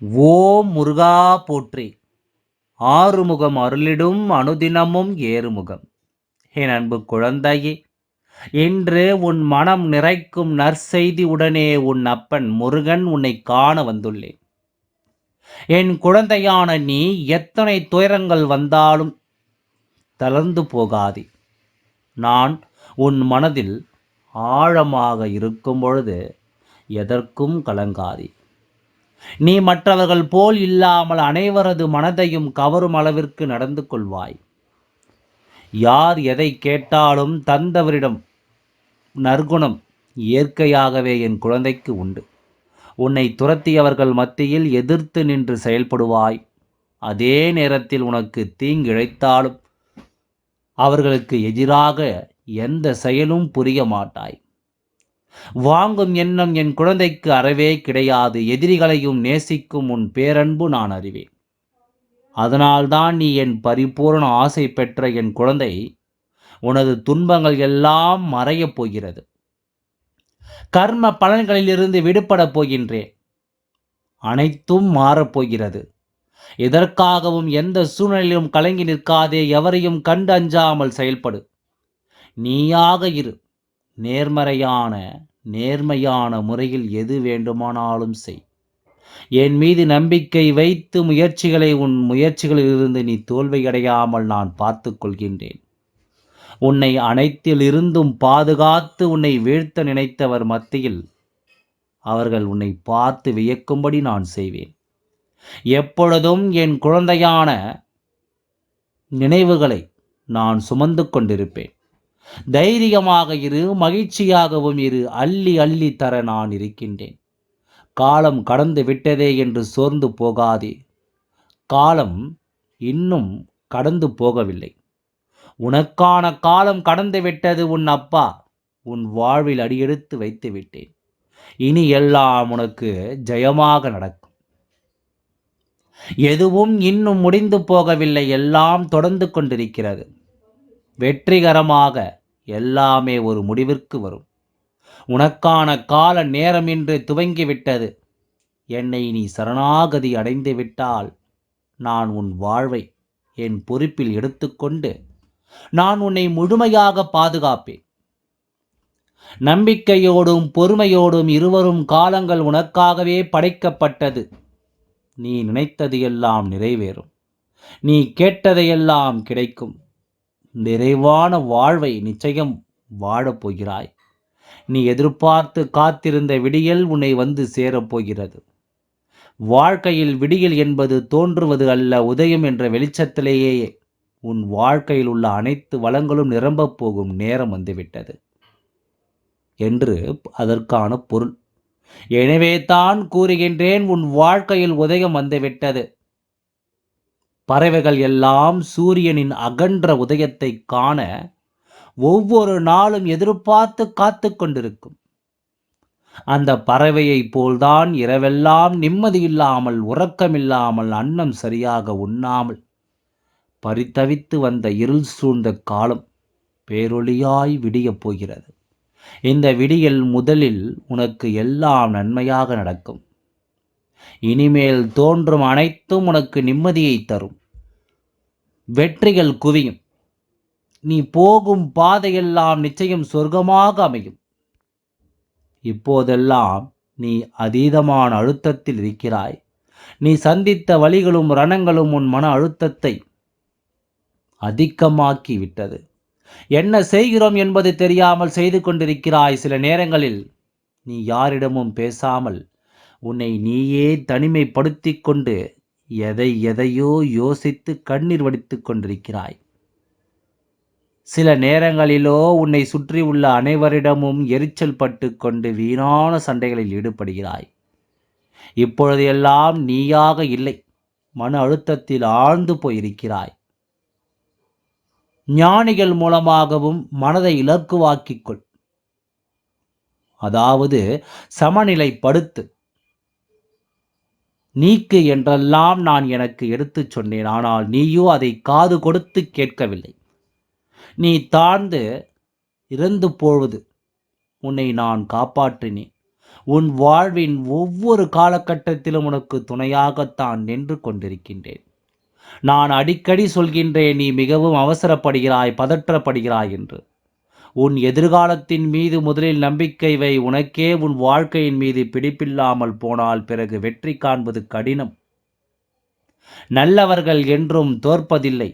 ஓம் முருகா போற்றி. ஆறுமுகம் அருளிடும் அனுதினமும் ஏறுமுகம். என் அன்பு குழந்தையே இன்று உன் மனம் நிறைக்கும் நற்செய்தி உடனே உன் அப்பன் முருகன் உன்னை காண வந்துள்ளேன். என் குழந்தையான நீ எத்தனை துயரங்கள் வந்தாலும் தளர்ந்து போகாதே. நான் உன் மனதில் ஆழமாக இருக்கும் பொழுது எதற்கும் கலங்காதே. நீ மற்றவர்கள் போல் இல்லாமல் அனைவரது மனதையும் கவரும் அளவிற்கு நடந்து கொள்வாய். யார் எதை கேட்டாலும் தந்தவரிடம் நற்குணம் இயற்கையாகவே என் குழந்தைக்கு உண்டு. உன்னை துரத்தியவர்கள் மத்தியில் எதிர்த்து நின்று செயல்படுவாய். அதே நேரத்தில் உனக்கு தீங்கிழைத்தாலும் அவர்களுக்கு எதிராக எந்த செயலும் புரிய மாட்டாய். வாங்கும் எண்ணம் என் குழந்தைக்கு அறவே கிடையாது எதிரிகளையும் நேசிக்கும் உன் பேரன்பு நான் அறிவேன். அதனால்தான் நீ என் பரிபூர்ண ஆசை பெற்ற என் குழந்தை உனது துன்பங்கள் எல்லாம் மறையப் போகிறது. கர்ம பலன்களிலிருந்து விடுபடப் போகின்றேன். அனைத்தும் மாறப்போகிறது எதற்காகவும் எந்த சூழ்நிலையிலும் கலங்கி நிற்காதே எவரையும் கண்டு அஞ்சாமல் செயல்படு. நீயாக இரு. நேர்மறையான நேர்மையான முறையில் எது வேண்டுமானாலும் செய். என் மீது நம்பிக்கை வைத்து முயற்சிகளை உன் முயற்சிகளிலிருந்து நீ தோல்வியடையாமல் நான் பார்த்து கொள்கின்றேன். உன்னை அனைத்திலிருந்தும் பாதுகாத்து உன்னை வீழ்த்த நினைத்தவர் மத்தியில் அவர்கள் உன்னை பார்த்து வியக்கும்படி நான் செய்வேன். எப்பொழுதும் என் குழந்தையான நினைவுகளை நான் சுமந்து கொண்டிருப்பேன். தைரியமாக இரு மகிழ்ச்சியாகவும் இரு அள்ளி அள்ளி தர நான் இருக்கின்றேன். காலம் கடந்து விட்டதே என்று சோர்ந்து போகாதே. காலம் இன்னும் கடந்து போகவில்லை. உனக்கான காலம் கடந்து விட்டது உன் அப்பா. உன் வாழ்வில் அடியெடுத்து வைத்து விட்டேன். இனி எல்லாம் உனக்கு ஜெயமாக நடக்கும். எதுவும் இன்னும் முடிந்து போகவில்லை. எல்லாம் தொடர்ந்து கொண்டிருக்கிறது. வெற்றிகரமாக எல்லாமே ஒரு முடிவிற்கு வரும். உனக்கான கால நேரம் இன்று துவங்கிவிட்டது. என்னை நீ சரணாகதி அடைந்து விட்டால் நான் உன் வாழ்வை என் பொறுப்பில் எடுத்துக்கொண்டு நான் உன்னை முழுமையாக பாதுகாப்பேன். நம்பிக்கையோடும் பொறுமையோடும் இருவரும் காலங்கள் உனக்காகவே படைக்கப்பட்டது. நீ நினைத்தது எல்லாம் நிறைவேறும். நீ கேட்டதையெல்லாம் கிடைக்கும். நிறைவான வாழ்வை நிச்சயம் வாழப்போகிறாய் நீ எதிர்பார்த்து காத்திருந்த விடியல் உன்னை வந்து சேரப்போகிறது வாழ்க்கையில் விடியல் என்பது தோன்றுவது அல்ல உதயம் என்ற வெளிச்சத்திலேயே உன் வாழ்க்கையில் உள்ள அனைத்து வளங்களும் நிரம்பப் போகும் நேரம் வந்துவிட்டது. என்று அதற்கான பொருள். எனவே தான் கூறுகின்றேன் உன் வாழ்க்கையில் உதயம் வந்துவிட்டது. பறவைகள் எல்லாம் சூரியனின் அகன்ற உதயத்தை காண ஒவ்வொரு நாளும் எதிர்பார்த்து காத்து கொண்டிருக்கும். அந்த பறவையைப் போல்தான் இரவெல்லாம் நிம்மதியில்லாமல் உறக்கமில்லாமல் அன்னம் சரியாக உண்ணாமல் பரித்தவித்து வந்த இருள் சூழ்ந்த காலம் பேரொளியாய் விடியப் போகிறது. இந்த விடியல் முதலில் உனக்கு எல்லாம் நன்மையாக நடக்கும். இனிமேல் தோன்றும் அனைத்தும் உனக்கு நிம்மதியை தரும். வெற்றிகள் குவியும். நீ போகும் பாதையெல்லாம் நிச்சயம் சொர்க்கமாக அமையும். இப்போதெல்லாம் நீ அதீதமான அழுத்தத்தில் இருக்கிறாய். நீ சந்தித்த வழிகளும் ரணங்களும் உன் மன அழுத்தத்தை அதிகமாக்கி விட்டது என்ன செய்கிறோம் என்பது தெரியாமல் செய்து கொண்டிருக்கிறாய். சில நேரங்களில் நீ யாரிடமும் பேசாமல் உன்னை நீயே தனிமைப்படுத்தி கொண்டு எதை எதையோ யோசித்து கண்ணீர் வடித்து கொண்டிருக்கிறாய். சில நேரங்களிலோ உன்னை சுற்றி உள்ள அனைவரிடமும் எரிச்சல் பட்டு கொண்டு வீணான சண்டைகளில் ஈடுபடுகிறாய். இப்பொழுது எல்லாம் நீயாக இல்லை மன அழுத்தத்தில் ஆழ்ந்து போயிருக்கிறாய். ஞானிகள் மூலமாகவும் மனதை இலக்குவாக்கிக் அதாவது சமநிலைப்படுத்து. நீக்கு என்றெல்லாம் நான் எனக்கு எடுத்துச் சொன்னேன். ஆனால் நீயோ அதை காது கொடுத்து கேட்கவில்லை. நீ தாழ்ந்து இறந்து போவது உன்னை நான் காப்பாற்றினேன். உன் வாழ்வின் ஒவ்வொரு காலகட்டத்திலும் உனக்கு துணையாகத்தான் நின்று கொண்டிருக்கின்றேன். நான் அடிக்கடி சொல்கின்றேன் நீ மிகவும் அவசரப்படுகிறாய் பதற்றப்படுகிறாய் என்று. உன் எதிர்காலத்தின் மீது முதலில் நம்பிக்கை வை. உனக்கே உன் வாழ்க்கையின் மீது பிடிப்பில்லாமல் போனால் பிறகு வெற்றி காண்பது கடினம். நல்லவர்கள் என்றும் தோற்பதில்லை.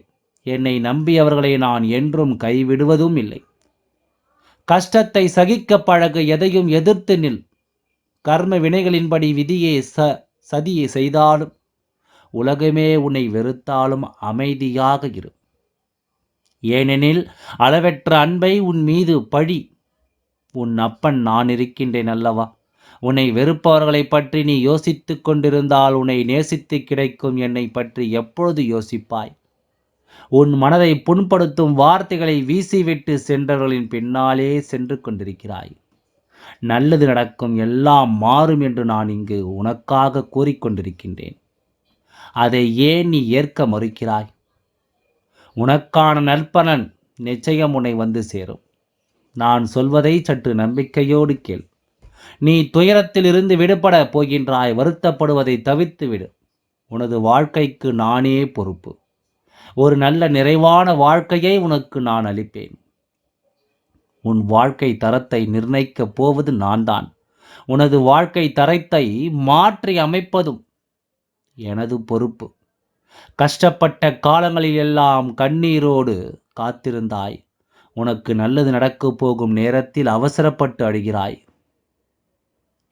என்னை நம்பியவர்களை நான் என்றும் கைவிடுவதும் இல்லை. கஷ்டத்தை சகிக்க பழகு எதையும் எதிர்த்து நில். கர்ம வினைகளின்படி விதியே ச சதியை செய்தாலும் உலகமே உன்னை வெறுத்தாலும் அமைதியாக இரு. ஏனெனில் அளவற்ற அன்பை உன் மீது பழி. உன் அப்பன் நான் இருக்கின்றேன் அல்லவா? உன்னை வெறுப்பவர்களை பற்றி நீ யோசித்து கொண்டிருந்தால் உன்னை நேசித்து கிடைக்கும் என்னை பற்றி எப்பொழுது யோசிப்பாய்? உன் மனதை புண்படுத்தும் வார்த்தைகளை வீசிவிட்டு சென்றவர்களின் பின்னாலே சென்று கொண்டிருக்கிறாய். நல்லது நடக்கும் எல்லாம் மாறும் என்று நான் இங்கு உனக்காக கூறிக்கொண்டிருக்கின்றேன் அதை ஏன் நீ ஏற்க மறுக்கிறாய்? உனக்கான நற்பலன் நிச்சயம் உன்னை வந்து சேரும். நான் சொல்வதை சற்று நம்பிக்கையோடு கேள். நீ துயரத்தில் இருந்து விடுபட போகின்றாய் வருத்தப்படுவதை தவித்து விடு உனது வாழ்க்கைக்கு நானே பொறுப்பு. ஒரு நல்ல நிறைவான வாழ்க்கையை உனக்கு நான் அளிப்பேன். உன் வாழ்க்கை தரத்தை நிர்ணயிக்கப் போவது நான் தான் உனது வாழ்க்கை தரத்தை மாற்றி அமைப்பதும் எனது பொறுப்பு. கஷ்டப்பட்ட காலங்களில் எல்லாம் கண்ணீரோடு காத்திருந்தாய். உனக்கு நல்லது நடக்கப் போகும் நேரத்தில் அவசரப்பட்டு அழுகிறாய்.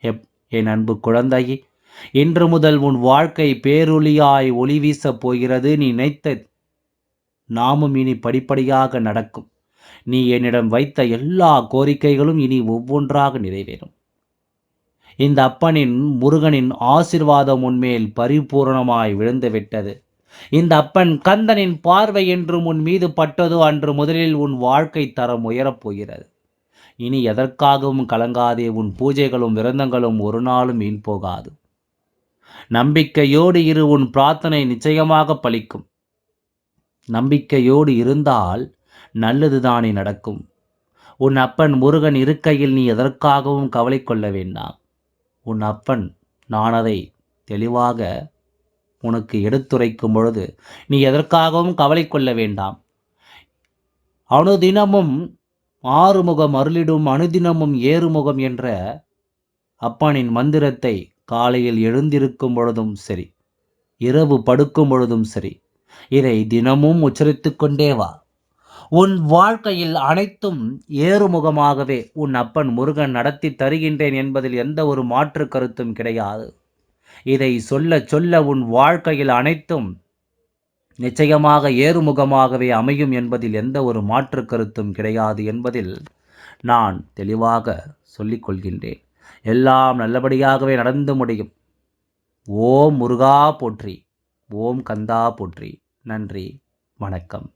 எப் என் அன்பு குழந்தையே இன்று முதல் உன் வாழ்க்கை பேரொளியாய் ஒளி வீசப் போகிறது. நீ நினைத்த நாமும் இனி படிப்படியாக நடக்கும். நீ என்னிடம் வைத்த எல்லா கோரிக்கைகளும் இனி ஒவ்வொன்றாக நிறைவேறும். இந்த அப்பனின் முருகனின் ஆசிர்வாதம் உன்மேல் பரிபூரணமாய் விழுந்துவிட்டது. இந்த அப்பன் கந்தனின் பார்வை என்றும் உன் மீது பட்டதோ அன்று முதலில் உன் வாழ்க்கை தரம் உயரப் போகிறது. இனி எதற்காகவும் கலங்காதே உன் பூஜைகளும் விரதங்களும் ஒரு நாளும் வீண் போகாது. நம்பிக்கையோடு இரு உன் பிரார்த்தனை நிச்சயமாக பலிக்கும். நம்பிக்கையோடு இருந்தால் நல்லதுதானே நடக்கும். உன் அப்பன் முருகன் இருக்கையில் நீ எதற்காகவும் கவலை கொள்ள வேண்டாம். உன் அப்பன் நான் அதை தெளிவாக உனக்கு எடுத்துரைக்கும் பொழுது நீ எதற்காகவும் கவலை கொள்ள வேண்டாம். அனுதினமும் ஆறுமுகம் அருளிடும் அனுதினமும் ஏறுமுகம் என்ற அப்பனின் மந்திரத்தை காலையில் எழுந்திருக்கும் பொழுதும் சரி இரவு படுக்கும் பொழுதும் சரி இதை தினமும் உச்சரித்து கொண்டே வா. உன் வாழ்க்கையில் அனைத்தும் ஏறுமுகமாகவே உன் அப்பன் முருகன் நடத்தி தருகின்றேன் என்பதில் எந்த ஒரு மாற்று கருத்தும் கிடையாது. இதை சொல்ல சொல்ல உன் வாழ்க்கையில் அனைத்தும் நிச்சயமாக ஏறுமுகமாகவே அமையும் என்பதில் எந்த ஒரு மாற்று கருத்தும் கிடையாது என்பதில் நான் தெளிவாக சொல்லிக் கொள்கின்றேன். எல்லாம் நல்லபடியாகவே நடந்து முடியும். ஓம் முருகா போற்றி. ஓம் கந்தா போற்றி. நன்றி. வணக்கம்.